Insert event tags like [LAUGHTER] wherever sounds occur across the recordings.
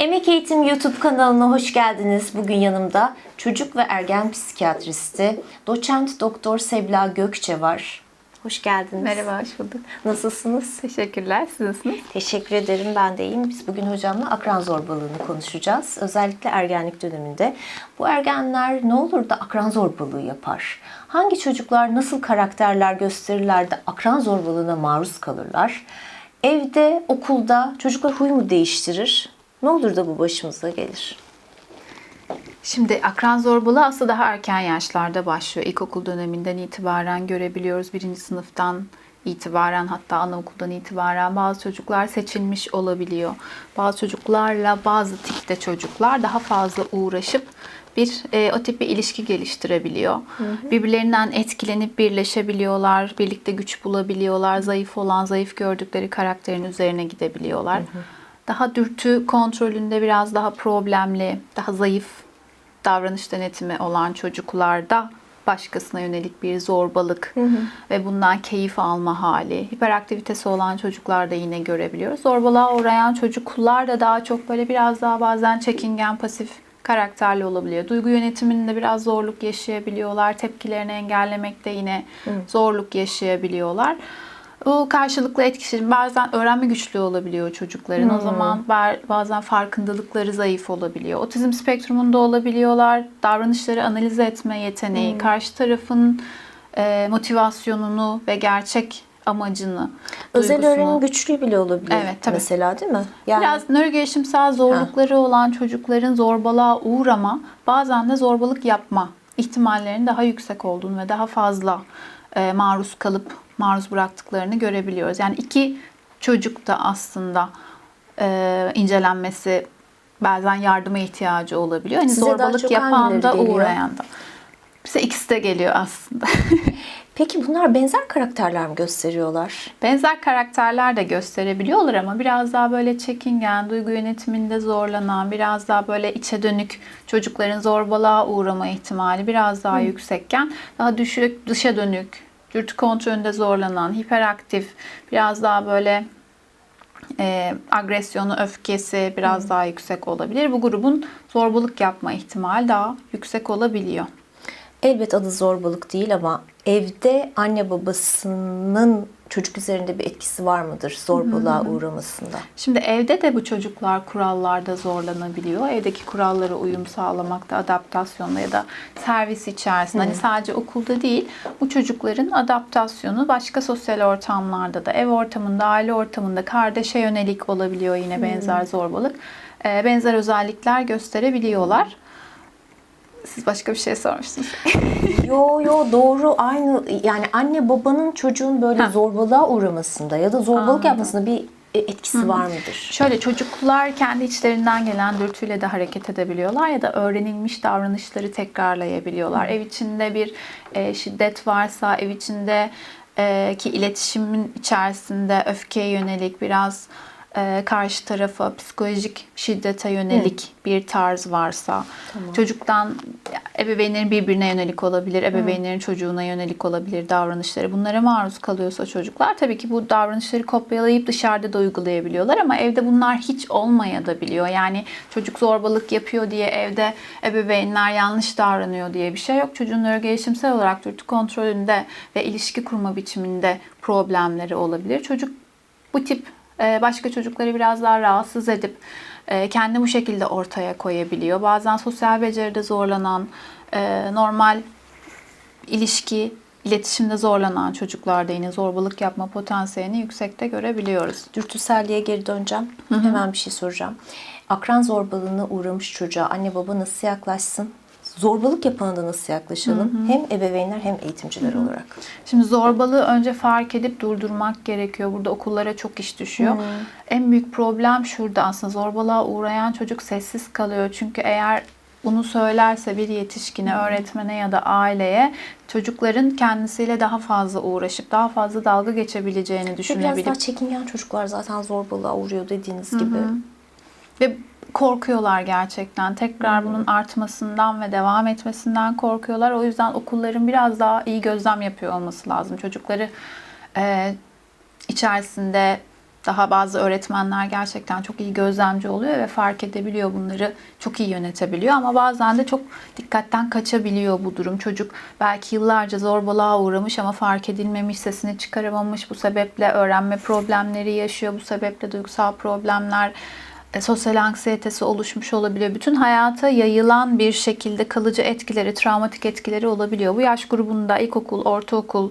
Emek Eğitim YouTube kanalına hoş geldiniz. Bugün yanımda çocuk ve ergen psikiyatristi doçent doktor Sebla Gökçe var. Hoş geldiniz. Merhaba, hoş bulduk. Nasılsınız? Teşekkürler. Siz nasılsınız? Teşekkür ederim. Ben de iyiyim. Biz bugün hocamla akran zorbalığını konuşacağız. Özellikle ergenlik döneminde. Bu ergenler ne olur da akran zorbalığı yapar? Hangi çocuklar nasıl karakterler gösterirler de akran zorbalığına maruz kalırlar? Evde, okulda çocuklar huy mu değiştirir? Ne olur da bu başımıza gelir? Şimdi akran zorbalığı aslında daha erken yaşlarda başlıyor. İlkokul döneminden itibaren görebiliyoruz. Birinci sınıftan itibaren hatta anaokuldan itibaren bazı çocuklar seçilmiş olabiliyor. Bazı çocuklarla bazı tipte çocuklar daha fazla uğraşıp bir e, o tip bir ilişki geliştirebiliyor. Birbirlerinden etkilenip birleşebiliyorlar, birlikte güç bulabiliyorlar. Zayıf olan, zayıf gördükleri karakterin üzerine gidebiliyorlar. Daha dürtü kontrolünde biraz daha problemli, daha zayıf davranış denetimi olan çocuklarda başkasına yönelik bir zorbalık ve bundan keyif alma hali. Hiperaktivitesi olan çocuklarda yine görebiliyoruz. Zorbalığa uğrayan çocuklar da daha çok böyle biraz daha bazen çekingen, pasif karakterli olabiliyor. Duygu yönetiminde biraz zorluk yaşayabiliyorlar. Tepkilerini engellemekte yine zorluk yaşayabiliyorlar. Bu karşılıklı etkileşim bazen öğrenme güçlüğü olabiliyor çocukların. O zaman ba- bazen farkındalıkları zayıf olabiliyor. Otizm spektrumunda olabiliyorlar. Davranışları analiz etme yeteneği, karşı tarafın e, motivasyonunu ve gerçek amacını, Özel duygusunu- öğrenim güçlüğü bile olabilir Evet, tabii. mesela değil mi? Yani Biraz nörogelişimsel zorlukları olan çocukların zorbalığa uğrama, bazen de zorbalık yapma ihtimallerinin daha yüksek olduğunu ve daha fazla e, maruz kalıp maruz bıraktıklarını görebiliyoruz. Yani iki çocuk da aslında e, incelenmesi bazen yardıma ihtiyacı olabiliyor. Hani Size zorbalık yapan da geliyor? uğrayan da. Bize ikisi de geliyor aslında. [LAUGHS] Peki bunlar benzer karakterler mi gösteriyorlar? Benzer karakterler de gösterebiliyorlar ama biraz daha böyle çekingen, duygu yönetiminde zorlanan, biraz daha böyle içe dönük çocukların zorbalığa uğrama ihtimali biraz daha yüksekken daha düşük, dışa dönük, dürtü kontrolünde zorlanan, hiperaktif, biraz daha böyle e, agresyonu, öfkesi biraz daha yüksek olabilir. Bu grubun zorbalık yapma ihtimali daha yüksek olabiliyor. Elbet adı zorbalık değil ama evde anne babasının çocuk üzerinde bir etkisi var mıdır zorbalığa uğramasında? Şimdi evde de bu çocuklar kurallarda zorlanabiliyor. Evdeki kurallara uyum sağlamakta, adaptasyonda ya da servis içerisinde. Hani sadece okulda değil, bu çocukların adaptasyonu başka sosyal ortamlarda da, ev ortamında, aile ortamında, kardeşe yönelik olabiliyor yine benzer zorbalık. Ee, benzer özellikler gösterebiliyorlar. Siz başka bir şey sormuştunuz. [LAUGHS] yo yo doğru aynı yani anne babanın çocuğun böyle zorbalığa uğramasında ya da zorbalık yapmasında bir e, etkisi var mıdır? Şöyle çocuklar kendi içlerinden gelen dürtüyle de hareket edebiliyorlar ya da öğrenilmiş davranışları tekrarlayabiliyorlar. Ev içinde bir e, şiddet varsa, ev içinde e, ki iletişimin içerisinde öfkeye yönelik biraz e, karşı tarafa psikolojik şiddete yönelik bir tarz varsa, çocuktan ebeveynlerin birbirine yönelik olabilir, ebeveynlerin çocuğuna yönelik olabilir davranışları. Bunlara maruz kalıyorsa çocuklar tabii ki bu davranışları kopyalayıp dışarıda da uygulayabiliyorlar ama evde bunlar hiç olmaya da biliyor. Yani çocuk zorbalık yapıyor diye evde ebeveynler yanlış davranıyor diye bir şey yok. Çocuğun nörogelişimsel olarak dürtü kontrolünde ve ilişki kurma biçiminde problemleri olabilir. Çocuk bu tip başka çocukları biraz daha rahatsız edip e, kendi bu şekilde ortaya koyabiliyor. Bazen sosyal beceride zorlanan, e, normal ilişki, iletişimde zorlanan çocuklarda yine zorbalık yapma potansiyelini yüksekte görebiliyoruz. Dürtüselliğe geri döneceğim. Hemen bir şey soracağım. Akran zorbalığına uğramış çocuğa anne baba nasıl yaklaşsın? Zorbalık yapana da nasıl yaklaşalım? Hem ebeveynler hem eğitimciler olarak. Şimdi zorbalığı önce fark edip durdurmak gerekiyor. Burada okullara çok iş düşüyor. En büyük problem şurada aslında zorbalığa uğrayan çocuk sessiz kalıyor. Çünkü eğer bunu söylerse bir yetişkine, öğretmene ya da aileye çocukların kendisiyle daha fazla uğraşıp daha fazla dalga geçebileceğini Ve biraz daha çekingen çocuklar zaten zorbalığa uğruyor dediğiniz gibi. ve korkuyorlar gerçekten. Tekrar bunun artmasından ve devam etmesinden korkuyorlar. O yüzden okulların biraz daha iyi gözlem yapıyor olması lazım. Çocukları e, içerisinde Daha bazı öğretmenler gerçekten çok iyi gözlemci oluyor ve fark edebiliyor bunları, çok iyi yönetebiliyor ama bazen de çok dikkatten kaçabiliyor bu durum. Çocuk belki yıllarca zorbalığa uğramış ama fark edilmemiş, sesini çıkaramamış. Bu sebeple öğrenme problemleri yaşıyor, bu sebeple duygusal problemler, sosyal anksiyetesi oluşmuş olabiliyor. Bütün hayata yayılan bir şekilde kalıcı etkileri, travmatik etkileri olabiliyor. Bu yaş grubunda ilkokul, ortaokul,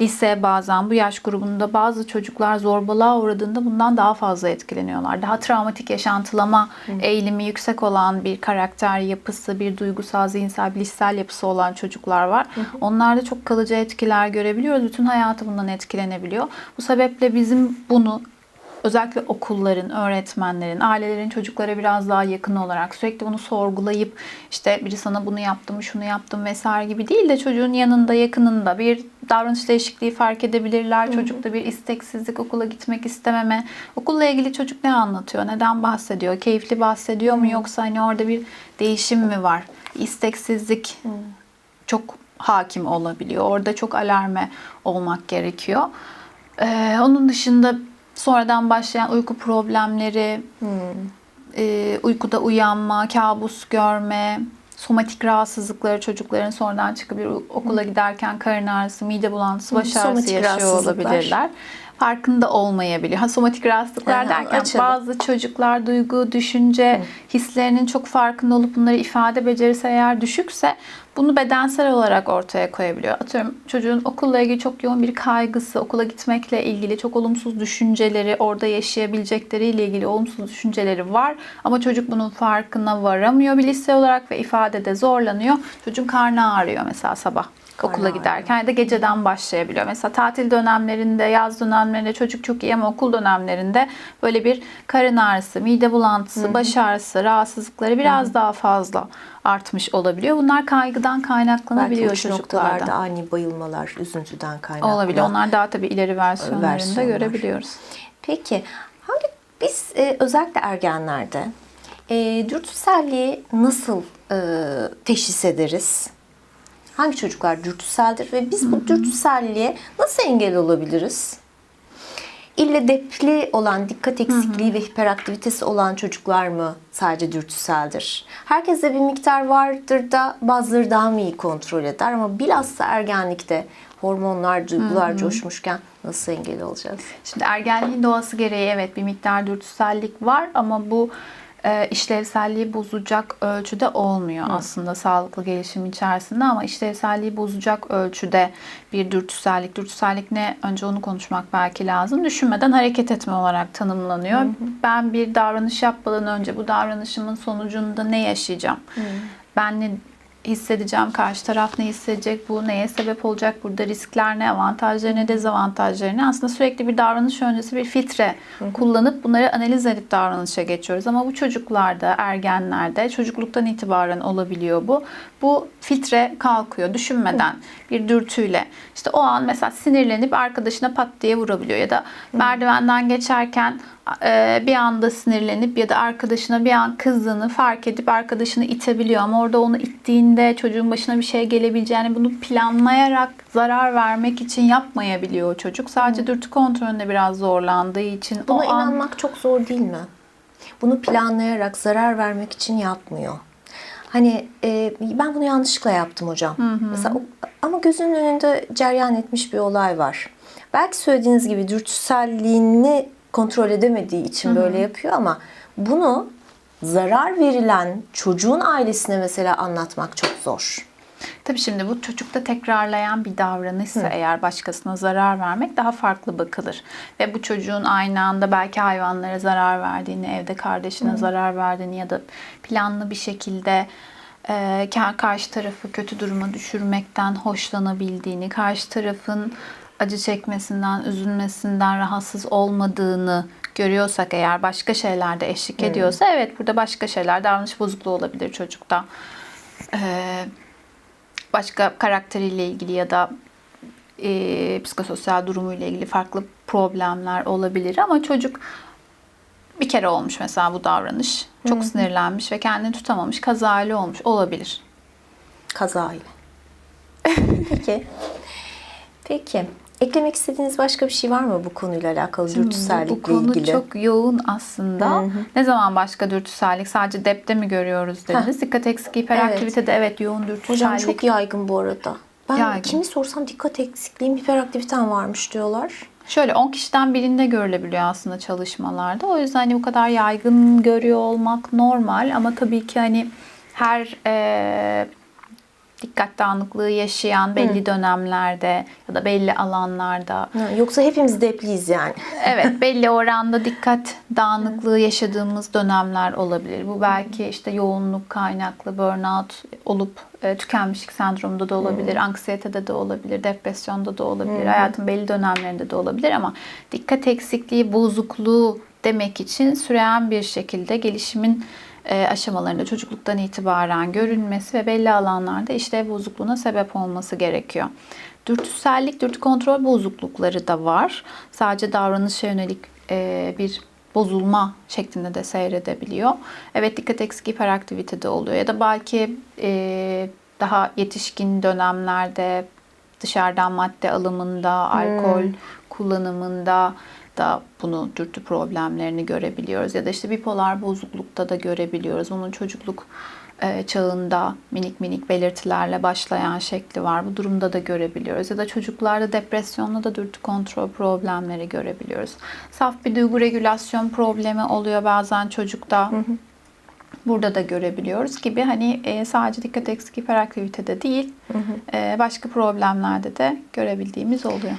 lise bazen bu yaş grubunda bazı çocuklar zorbalığa uğradığında bundan daha fazla etkileniyorlar. Daha travmatik yaşantılama eğilimi yüksek olan bir karakter yapısı, bir duygusal, zihinsel, bilişsel yapısı olan çocuklar var. Onlarda çok kalıcı etkiler görebiliyoruz. Bütün hayatı bundan etkilenebiliyor. Bu sebeple bizim bunu özellikle okulların, öğretmenlerin, ailelerin çocuklara biraz daha yakın olarak sürekli bunu sorgulayıp işte biri sana bunu yaptım, şunu yaptım vesaire gibi değil de çocuğun yanında, yakınında bir davranış değişikliği fark edebilirler. Çocukta bir isteksizlik, okula gitmek istememe. Okulla ilgili çocuk ne anlatıyor? Neden bahsediyor? Keyifli bahsediyor mu yoksa hani orada bir değişim mi var? İsteksizlik çok hakim olabiliyor. Orada çok alarme olmak gerekiyor. Ee, onun dışında sonradan başlayan uyku problemleri, e, uykuda uyanma, kabus görme, somatik rahatsızlıkları çocukların sonradan çıkıp bir okula giderken karın ağrısı, mide bulantısı, baş ağrısı yaşıyor olabilirler. Farkında olmayabiliyor. Ha somatik rahatsızlıklar Aha, derken açalım. bazı çocuklar duygu, düşünce, hislerinin çok farkında olup bunları ifade becerisi eğer düşükse bunu bedensel olarak ortaya koyabiliyor. Atıyorum çocuğun okulla ilgili çok yoğun bir kaygısı, okula gitmekle ilgili çok olumsuz düşünceleri, orada yaşayabilecekleriyle ilgili olumsuz düşünceleri var. Ama çocuk bunun farkına varamıyor bilişsel olarak ve ifadede zorlanıyor. Çocuğun karnı ağrıyor mesela sabah okula ağrıyor. giderken ya da geceden başlayabiliyor. Mesela tatil dönemlerinde, yaz dönemlerinde çocuk çok iyi ama okul dönemlerinde böyle bir karın ağrısı, mide bulantısı, baş ağrısı, rahatsızlıkları biraz daha fazla artmış olabiliyor. Bunlar kaygıdan Belki kaynaklanabiliyor uç çocuklarda. noktalarda ani bayılmalar, üzüntüden kaynaklı. Olabilir. Onlar daha tabii ileri versiyonlarında Versiyonlar. görebiliyoruz. Peki hangi biz e, özellikle ergenlerde e, dürtüselliği nasıl e, teşhis ederiz? Hangi çocuklar dürtüseldir ve biz bu dürtüselliğe nasıl engel olabiliriz? İlle depli olan dikkat eksikliği ve hiperaktivitesi olan çocuklar mı sadece dürtüseldir? Herkeste bir miktar vardır da bazıları daha mı iyi kontrol eder ama bilhassa ergenlikte hormonlar, duygular coşmuşken nasıl engel olacağız? Şimdi ergenliğin doğası gereği evet bir miktar dürtüsellik var ama bu e, işlevselliği bozacak ölçüde olmuyor aslında sağlıklı gelişim içerisinde ama işlevselliği bozacak ölçüde bir dürtüsellik. Dürtüsellik ne? Önce onu konuşmak belki lazım. Düşünmeden hareket etme olarak tanımlanıyor. Ben bir davranış yapmadan önce bu davranışımın sonucunda ne yaşayacağım? Ben ne hissedeceğim, karşı taraf ne hissedecek, bu neye sebep olacak, burada riskler ne, avantajları ne, dezavantajları ne. Aslında sürekli bir davranış öncesi bir filtre kullanıp bunları analiz edip davranışa geçiyoruz. Ama bu çocuklarda, ergenlerde, çocukluktan itibaren olabiliyor bu. Bu filtre kalkıyor düşünmeden bir dürtüyle. İşte o an mesela sinirlenip arkadaşına pat diye vurabiliyor ya da merdivenden geçerken e, bir anda sinirlenip ya da arkadaşına bir an kızdığını fark edip arkadaşını itebiliyor ama orada onu ittiğinde çocuğun başına bir şey gelebileceğini bunu planlayarak zarar vermek için yapmayabiliyor çocuk. Sadece dürtü kontrolünde biraz zorlandığı için Buna o an inanmak çok zor değil mi? Bunu planlayarak zarar vermek için yapmıyor. Hani e, ben bunu yanlışlıkla yaptım hocam. Mesela o- ama gözünün önünde ceryan etmiş bir olay var. Belki söylediğiniz gibi dürtüselliğini kontrol edemediği için böyle yapıyor ama bunu zarar verilen çocuğun ailesine mesela anlatmak çok zor. Tabii şimdi bu çocukta tekrarlayan bir davranışsa eğer başkasına zarar vermek daha farklı bakılır. Ve bu çocuğun aynı anda belki hayvanlara zarar verdiğini, evde kardeşine zarar verdiğini ya da planlı bir şekilde e, ka- karşı tarafı kötü duruma düşürmekten hoşlanabildiğini, karşı tarafın acı çekmesinden, üzülmesinden rahatsız olmadığını görüyorsak eğer başka şeylerde eşlik ediyorsa evet burada başka şeyler davranış bozukluğu olabilir çocukta. Ee, başka karakteriyle ilgili ya da e, psikososyal durumuyla ilgili farklı problemler olabilir ama çocuk bir kere olmuş mesela bu davranış. Çok sinirlenmiş ve kendini tutamamış, kazayla olmuş olabilir. Kaza ile. [LAUGHS] Peki. Peki. Eklemek istediğiniz başka bir şey var mı bu konuyla alakalı Şimdi dürtüsellikle bu konu ilgili? çok yoğun aslında. Hı hı. Ne zaman başka dürtüsellik? Sadece depte mi görüyoruz dediniz? Dikkat eksikliği, hiperaktivitede evet, yoğun dürtüsellik. Hocam çok yaygın bu arada. Ben Yaygın. kimi sorsam dikkat eksikliğim, hiperaktivitem varmış diyorlar. Şöyle 10 kişiden birinde görülebiliyor aslında çalışmalarda. O yüzden hani bu kadar yaygın görüyor olmak normal ama tabii ki hani her e, dikkat dağınıklığı yaşayan belli dönemlerde ya da belli alanlarda. Yoksa hepimiz depliyiz yani. evet [LAUGHS] belli oranda dikkat dağınıklığı yaşadığımız dönemler olabilir. Bu belki işte yoğunluk kaynaklı burnout olup e, tükenmişlik sendromunda da olabilir, anksiyetede de olabilir, depresyonda da olabilir, hayatın belli dönemlerinde de olabilir ama dikkat eksikliği, bozukluğu demek için süren bir şekilde gelişimin e, aşamalarında çocukluktan itibaren görünmesi ve belli alanlarda işlev bozukluğuna sebep olması gerekiyor. Dürtüsellik, dürtü kontrol bozuklukları da var. Sadece davranışa yönelik e, bir bozulma şeklinde de seyredebiliyor. Evet dikkat eksikliği hiperaktivite de oluyor ya da belki e, daha yetişkin dönemlerde dışarıdan madde alımında, alkol kullanımında da bunu dürtü problemlerini görebiliyoruz. Ya da işte bipolar bozuklukta da görebiliyoruz. Onun çocukluk e, çağında minik minik belirtilerle başlayan şekli var. Bu durumda da görebiliyoruz. Ya da çocuklarda depresyonla da dürtü kontrol problemleri görebiliyoruz. Saf bir duygu regülasyon problemi oluyor bazen çocukta. Burada da görebiliyoruz gibi hani e, sadece dikkat eksik hiperaktivitede değil e, başka problemlerde de görebildiğimiz oluyor.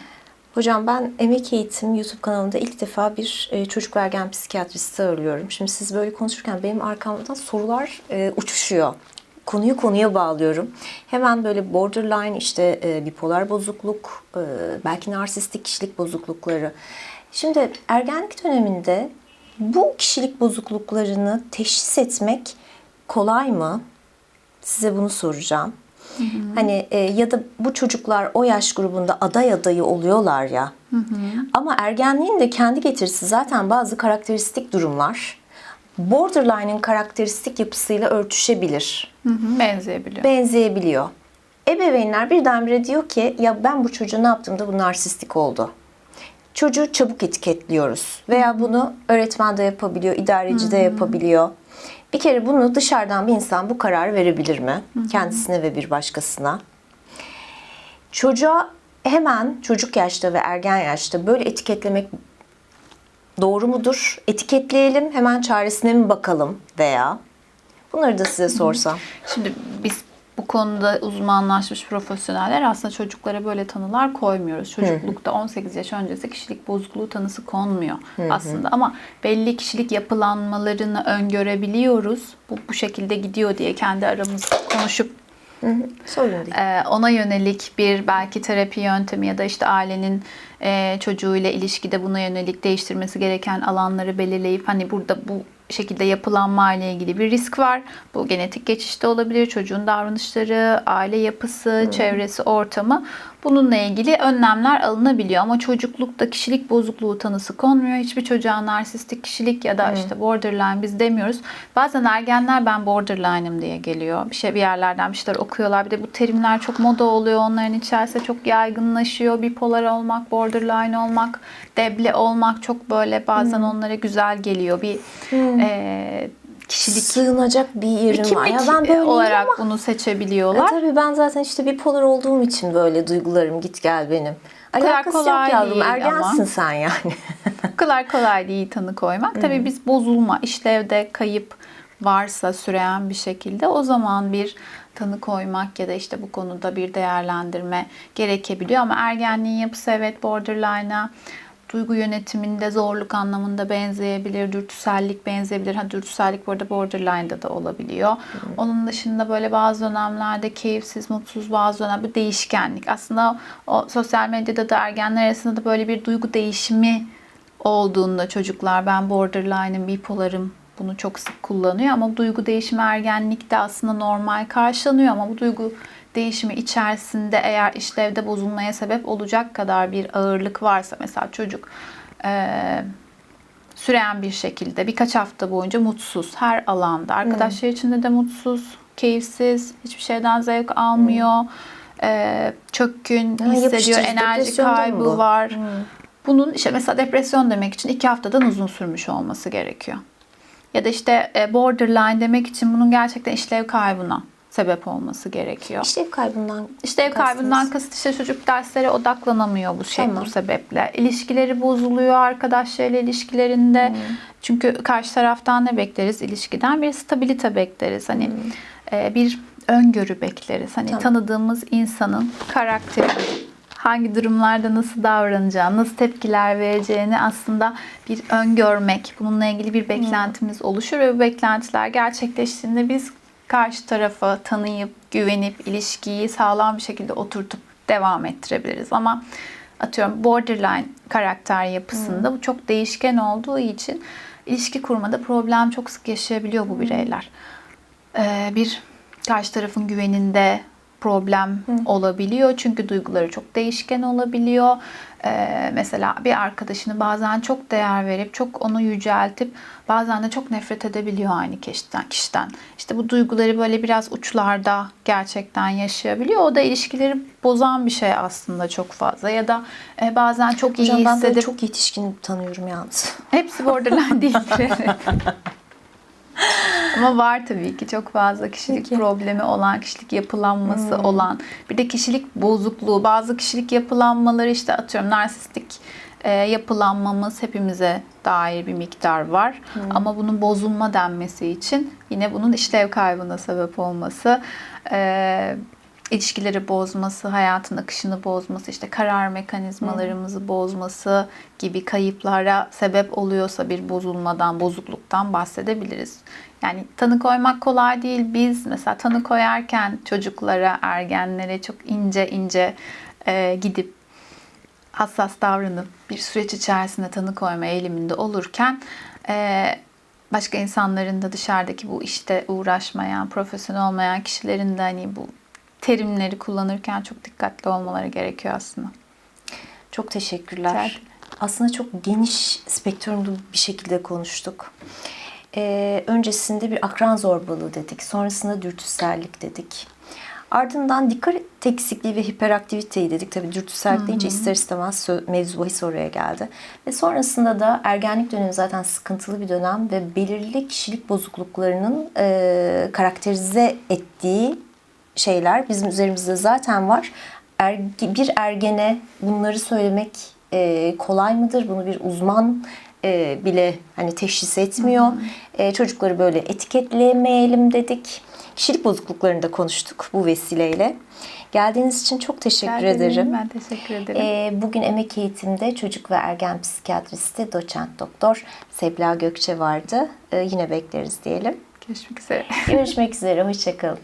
Hocam ben Emek Eğitim YouTube kanalında ilk defa bir e, çocuk ve ergen psikiyatristi ağırlıyorum. Şimdi siz böyle konuşurken benim arkamdan sorular e, uçuşuyor. Konuyu konuya bağlıyorum. Hemen böyle borderline işte e, bipolar bozukluk, belki narsistik kişilik bozuklukları. Şimdi ergenlik döneminde bu kişilik bozukluklarını teşhis etmek kolay mı? Size bunu soracağım. Hani e, ya da bu çocuklar o yaş grubunda aday adayı oluyorlar ya. Ama ergenliğin de kendi getirisi zaten bazı karakteristik durumlar borderline'ın karakteristik yapısıyla örtüşebilir, Hı hı, benzeyebiliyor. benzeyebiliyor. Ebeveynler birdenbire diyor ki ya ben bu çocuğa ne yaptığımda bu narsistik oldu. Çocuğu çabuk etiketliyoruz veya bunu öğretmen de yapabiliyor, idareci de yapabiliyor. Bir kere bunu dışarıdan bir insan bu kararı verebilir mi? Kendisine ve bir başkasına. Çocuğa hemen çocuk yaşta ve ergen yaşta böyle etiketlemek doğru mudur? Etiketleyelim, hemen çaresine mi bakalım veya bunları da size sorsam. Şimdi biz bu konuda uzmanlaşmış profesyoneller aslında çocuklara böyle tanılar koymuyoruz. Çocuklukta 18 yaş öncesi kişilik bozukluğu tanısı konmuyor aslında ama belli kişilik yapılanmalarını öngörebiliyoruz. Bu bu şekilde gidiyor diye kendi aramızda konuşup Sorun değil. Ee, ona yönelik bir belki terapi yöntemi ya da işte ailenin e, çocuğuyla ilişkide buna yönelik değiştirmesi gereken alanları belirleyip hani burada bu şekilde yapılanma ile ilgili bir risk var. Bu genetik geçişte olabilir. Çocuğun davranışları, aile yapısı, çevresi, ortamı. Bununla ilgili önlemler alınabiliyor ama çocuklukta kişilik bozukluğu tanısı konmuyor. Hiçbir çocuğa narsistik kişilik ya da işte borderline biz demiyoruz. Bazen ergenler ben borderline'ım diye geliyor. Bir şey bir yerlerden bir şeyler okuyorlar. Bir de bu terimler çok moda oluyor. Onların içerisinde çok yaygınlaşıyor. Bipolar olmak, borderline olmak, deble olmak çok böyle bazen onlara güzel geliyor. Bir eee, kişilik Sığınacak bir yerim var. Ya ben böyle olarak ama bunu e, seçebiliyorlar. tabii ben zaten işte bipolar olduğum için böyle duygularım git gel benim. Alakası yok kolay yavrum. değil Ergensin ama. sen yani. [LAUGHS] Bu kadar kolay değil tanı koymak. Tabii biz bozulma, işlevde kayıp varsa süreyen bir şekilde o zaman bir tanı koymak ya da işte bu konuda bir değerlendirme gerekebiliyor. Ama ergenliğin yapısı evet borderline'a duygu yönetiminde zorluk anlamında benzeyebilir, dürtüsellik benzeyebilir. Ha dürtüsellik bu arada borderline'da da olabiliyor. Onun dışında böyle bazı dönemlerde keyifsiz, mutsuz bazı dönemde değişkenlik. Aslında o sosyal medyada da ergenler arasında da böyle bir duygu değişimi olduğunda çocuklar ben borderline'ım, bipolarım bunu çok sık kullanıyor ama duygu değişimi ergenlikte aslında normal karşılanıyor ama bu duygu değişimi içerisinde eğer işlevde bozulmaya sebep olacak kadar bir ağırlık varsa mesela çocuk eee süren bir şekilde birkaç hafta boyunca mutsuz her alanda. Arkadaşlar içinde de mutsuz, keyifsiz, hiçbir şeyden zevk almıyor. e, çökkün Ha, hissediyor, enerji kaybı bu? var. Bunun işte mesela depresyon demek için iki haftadan uzun sürmüş olması gerekiyor. Ya da işte e, borderline demek için bunun gerçekten işlev kaybına sebep olması gerekiyor. İşlev kaybından İşte ev kaybından kasıt işte çocuk derslere odaklanamıyor bu şey Tamam. bu sebeple. İlişkileri bozuluyor arkadaşlarıyla ilişkilerinde. Hmm. Çünkü karşı taraftan ne bekleriz ilişkiden? Bir stabilite bekleriz. Hani Hmm. e, bir öngörü bekleriz. Hani Tamam. tanıdığımız insanın karakteri hangi durumlarda nasıl davranacağını, nasıl tepkiler vereceğini aslında bir öngörmek, bununla ilgili bir beklentimiz oluşur ve bu beklentiler gerçekleştiğinde biz karşı tarafı tanıyıp, güvenip, ilişkiyi sağlam bir şekilde oturtup devam ettirebiliriz. Ama atıyorum borderline karakter yapısında bu çok değişken olduğu için ilişki kurmada problem çok sık yaşayabiliyor bu bireyler. Ee, bir karşı tarafın güveninde problem olabiliyor. Çünkü duyguları çok değişken olabiliyor. Ee, mesela bir arkadaşını bazen çok değer verip çok onu yüceltip bazen de çok nefret edebiliyor aynı kişiden. kişiden. İşte bu duyguları böyle biraz uçlarda gerçekten yaşayabiliyor. O da ilişkileri bozan bir şey aslında çok fazla. Ya da e, bazen çok iyi Hocam ben böyle hissedip çok yetişkin tanıyorum yalnız. Hepsi borderline değildir. [LAUGHS] [LAUGHS] Ama var tabii ki çok fazla kişilik Peki. problemi olan, kişilik yapılanması olan, bir de kişilik bozukluğu, bazı kişilik yapılanmaları işte atıyorum narsistik e, yapılanmamız hepimize dair bir miktar var. Ama bunun bozulma denmesi için yine bunun işlev kaybına sebep olması, e, ilişkileri bozması, hayatın akışını bozması, işte karar mekanizmalarımızı bozması gibi kayıplara sebep oluyorsa bir bozulmadan, bozukluktan bahsedebiliriz. Yani tanı koymak kolay değil. Biz mesela tanı koyarken çocuklara, ergenlere çok ince ince e, gidip hassas davranıp bir süreç içerisinde tanı koyma eğiliminde olurken e, başka insanların da dışarıdaki bu işte uğraşmayan, profesyonel olmayan kişilerin de hani bu terimleri kullanırken çok dikkatli olmaları gerekiyor aslında. Çok teşekkürler. Rica. Aslında çok geniş spektrumlu bir şekilde konuştuk. Ee, öncesinde bir akran zorbalığı dedik. Sonrasında dürtüsellik dedik. Ardından dikkat eksikliği ve hiperaktiviteyi dedik. Tabii dürtüsellik deyince ister istemez mevzu bahis oraya geldi. Ve sonrasında da ergenlik dönemi zaten sıkıntılı bir dönem ve belirli kişilik bozukluklarının e, karakterize ettiği şeyler bizim üzerimizde zaten var. Erge- bir ergene bunları söylemek e, kolay mıdır? Bunu bir uzman e, bile hani teşhis etmiyor. E, çocukları böyle etiketlemeyelim dedik. Kişilik bozukluklarını da konuştuk bu vesileyle. Geldiğiniz için çok teşekkür ederim. ederim. Ben teşekkür ederim. E, bugün emek eğitimde çocuk ve ergen psikiyatristi doçent doktor Sebla Gökçe vardı. E, yine bekleriz diyelim. Görüşmek üzere. Görüşmek üzere, hoşçakalın.